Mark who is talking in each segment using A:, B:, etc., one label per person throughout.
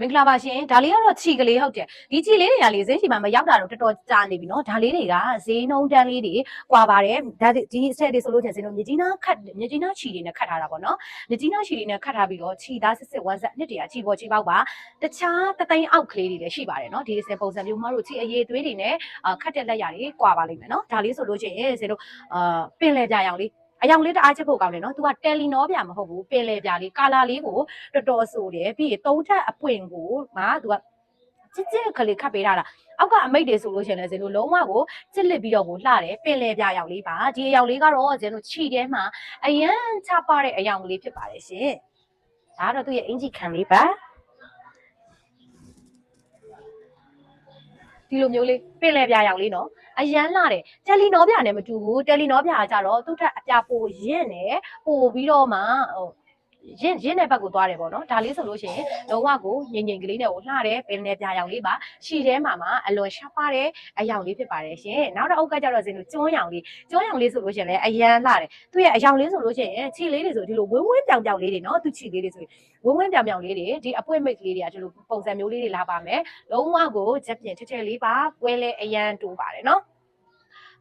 A: မင်္ဂလာပါရှင်ဒါလေးကတော့ခြီကလေးဟုတ်တယ်ဒီခြီလေးတွေကလေဈေးချီမှာမရောက်တာတော့တော်တော်ကြာနေပြီเนาะဒါလေးတွေကဈေးနှုန်းတန်းလေးတွေကွာပါတယ်ဒါဒီအဆက်တွေဆိုလို့ချင်းဈေးနှုန်းမြကြီးနားခတ်မြကြီးနားခြီတွေနဲ့ခတ်ထားတာပေါ့နော်မြကြီးနားခြီတွေနဲ့ခတ်ထားပြီးတော့ခြီသားစစ်စစ်ဝမ်းဆက်နှစ်တရာခြီပေါ်ခြီပေါက်ပါတခြားတသိန်းအောက်ကလေးတွေလည်းရှိပါတယ်เนาะဒီအစပုံစံမျိုးမတို့ခြီအရေးသွေးတွေနဲ့အာခတ်တဲ့လက်ရတွေကွာပါလိမ့်မယ်เนาะဒါလေးဆိုလို့ချင်းဈေးနှုန်းအာပင်လေပြရောင်လေး အယောင်လေးတအားချက်ဖို့ကောင်းတယ်နော်။ तू ကတယ်လီနောပြမဟုတ်ဘူး။ပင်လေပြလေးကာလာလေးကိုတော်တော်ဆိုတယ်။ပြီးရင်သုံးထပ်အပွင့်ကိုငါ तू ကချစ်ချစ်ကလေးခတ်ပေးထားတာ။အောက်ကအမိတ်တွေဆိုလို့ရှိရင်လည်းဇင်တို့လုံးဝကိုချစ်လစ်ပြီးတော့ကိုလှတယ်။ပင်လေပြရောင်လေးပါ။ဒီအယောင်လေးကတော့ဇင်တို့ခြိထဲမှာအရန်ချပတဲ့အယောင်လေးဖြစ်ပါတယ်ရှင်။ဒါကတော့သူ့ရဲ့အင်ဂျီခံလေးပါ။ ဒီလိုမျိုးလေးပင်လေပြရောင်လေးနော်အရန်လာတယ်တယ်လီနောပြနဲ့မတူဘူးတယ်လီနောပြကကြတော့သူ့ထက်အပြပိုရင့်တယ်ပိုပြီးတော့မှဟို ရင့်ရင့်တဲ့ဘက်ကိုသွားတယ်ပေါ့နော်ဒါလေးဆိုလို့ရှိရင်လုံးဝကိုငိမ့်ငိမ့်ကလေးနဲ့ကိုလှတယ်ပင်လေပြရောင်လေးပါရှီထဲမှာမှအလွန်ရှားပါတဲ့အယောင်လေးဖြစ်ပါတယ်ရှင်နောက်တော့အုတ်ကကြတော့စင်လို့ကျွန်းရောင်လေးကျွန်းရောင်လေးဆိုလို့ရှိရင်လည်းအရန်လှတယ်သူ့ရဲ့အယောင်လေးဆိုလို့ရှိရင်ခြေလေးတွေဆိုဒီလိုဝင်းဝင်းပြောင်ပြောင်လေးတွေနော်သူခြေလေးတွေဆိုဝင်းဝင်းပြောင်ပြောင်လေးတွေဒီအပွင့်မိတ်ကလေးတွေကဒီလိုပုံစံမျိုးလေးတွေလာပါမယ်လုံးဝကိုချက်ပြင်ထက်ထက်လေးပါပွဲလဲအရန်တိုးပါတယ်နော်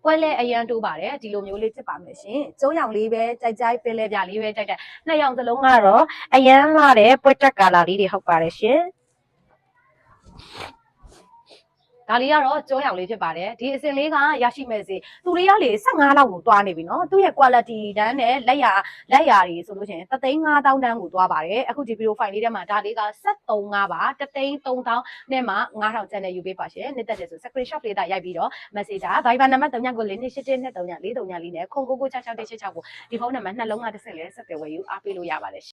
A: ပွဲလဲအရန်တိုးပါတယ်ဒီလိုမျိုးလေးဖြစ်ပါမယ်ရှင်ကျုံးရောင်လေးပဲကြိုက်ကြိုက်ပင်လဲပြလေးပဲကြိုက်ကြိုက်နှစ်ရောင်စလုံးကတော့အရန်လာတဲ့ပွက်တက်ကာလာလေးတွေဟုတ်ပါတယ်ရှင် ဒါလေးကတော့ကျုံးရောင်လေးဖြစ်ပါတယ်ဒီအစင်လေးကရရှိမဲ့စီသူလေးကလေ15လောက်ကိုတွားနေပြီနော်သူ့ရဲ့ quality တန်းနဲ့လက်ရလက်ရတွေဆိုလို့ရှိရင်3သိန်း5000တန်းကိုတွားပါတယ်အခုဒီဗီဒီယိုဖိုင်လေးထဲမှာဒါလေးက735ပါ3သိန်း3000နဲ့မှ9000ကျန်တဲ့ယူပေးပါရှင်နှစ်သက်တယ်ဆို screenshot လေးတာရိုက်ပြီးတော့ messenger Viber နံပါတ်3ညကိုလေးနှစ်8 2 3ည4 3ညလေးနဲ့ခုံကိုကို6666ကိုဒီဖုန်းနံပါတ်နှလုံးကတစ်ဆင့်လဲဆက်သွယ်ဝယ်ယူအားပေးလို့ရပါတယ်